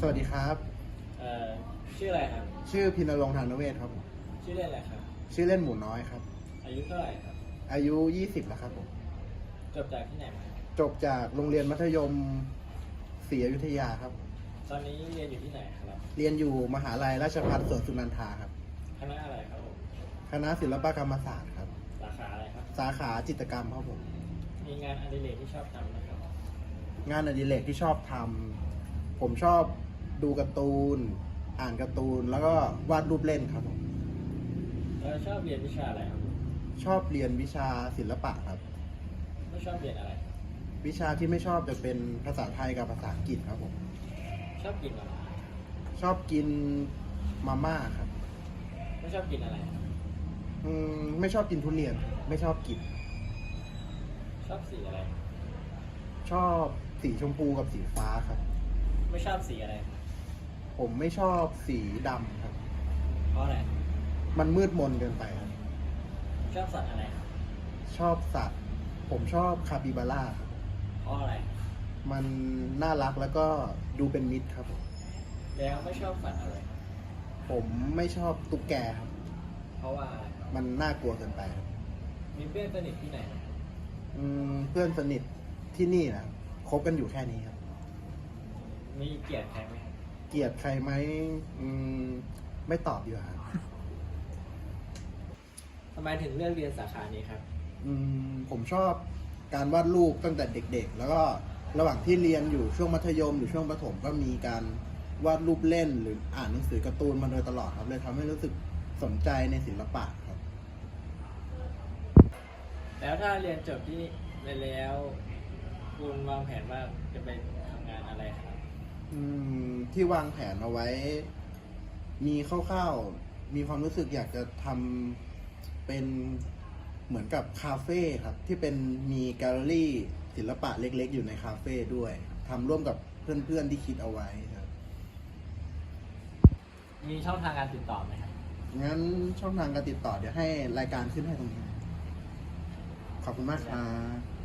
สวัสดีครับ เอ่อชื่ออะไรครับ ชื่อพินรงค์ธานเวศครับผมชื่อเล่นอะไรครับ ชื่อเล่นหมูน้อยครับ อายุเท่าไหร่ครับ อายุ 20แล้วครับผมจบจากที่ไหนมาครับจบจากโรงเรียนมัธยมศรีอยุธยาครับ ตอนนี้เรียนอยู่ที่ไหนครับ เรียนอยู่มหาลัยราชภัฏสวนสุนันทาครับ คณะอะไรครับผม คณะศิลปกรรมศาสตร์ครับ สาขาอะไรครับ สาขาจิตรกรรมครับผม มีงานอดิเรกที่ชอบทำนะครับ งานอดิเรกที่ชอบทำผมชอบ ดูการ์ตูน อ่านการ์ตูน แล้วก็วาดรูปเล่นครับผมแล้วชอบเรียนวิชาอะไรครับชอบเรียนวิชาศิลปะครับ ไม่ชอบเรียนอะไร วิชาที่ไม่ชอบจะเป็นภาษาไทยกับภาษาอังกฤษครับผม ชอบกินอะไรชอบกินมาม่าครับ ไม่ชอบกินอะไรครับอืมไม่ชอบกินทุเรียน ไม่ชอบกิน ชอบสีอะไร ชอบสีชมพูกับสีฟ้าครับ ไม่ชอบสีอะไรครับ ผมไม่ชอบสีดำครับ เพราะอะไรมันมืดมนเกินไปครับชอบสัตว์อะไรครับชอบสัตว์ ผมชอบคาปิบาร่าครับเพราะอะไร มันน่ารักแล้วก็ดูเป็นมิตรครับผมแล้วไม่ชอบสัตว์อะไรครับผมไม่ชอบตุ๊กแกครับ เพราะว่าอะไรครับมันน่ากลัวเกินไปครับมีเพื่อนสนิทที่ไหนไหมครับอืมเพื่อนสนิทที่นี่นะครับคบกันอยู่แค่นี้ครับ มีเกลียดใครไหมครับ เกลียดใครไหมอืมไม่ตอบดีกว่าครับทำไมถึงเลือกเรียนสาขานี้ครับ อืมผมชอบการวาดรูปตั้งแต่เด็ก ๆ แล้วก็ระหว่างที่เรียนอยู่ช่วงมัธยมหรือช่วงประถมก็มีการวาดรูปเล่นหรืออ่านหนังสือการ์ตูนมาโดยตลอดครับเลยทำให้รู้สึกสนใจในศิลปะครับ แล้วถ้าเรียนจบที่นี่ไปแล้ว คุณวางแผนว่าจะไปทำงานอะไรครับ อืม ที่วางแผนเอาไว้ มีคร่าวๆ มีความรู้สึกอยากจะทำเป็นเหมือนกับคาเฟ่ครับ ที่เป็นมีแกลเลอรี่ศิลปะเล็ก ๆ อยู่ในคาเฟ่ด้วยทำร่วมกับเพื่อนๆที่คิดเอาไว้ครับ มีช่องทางการติดต่อไหมครับงั้นช่องทางการติดต่อเดี๋ยวให้รายการขึ้นให้ตรงนี้ ขอบคุณมากครับ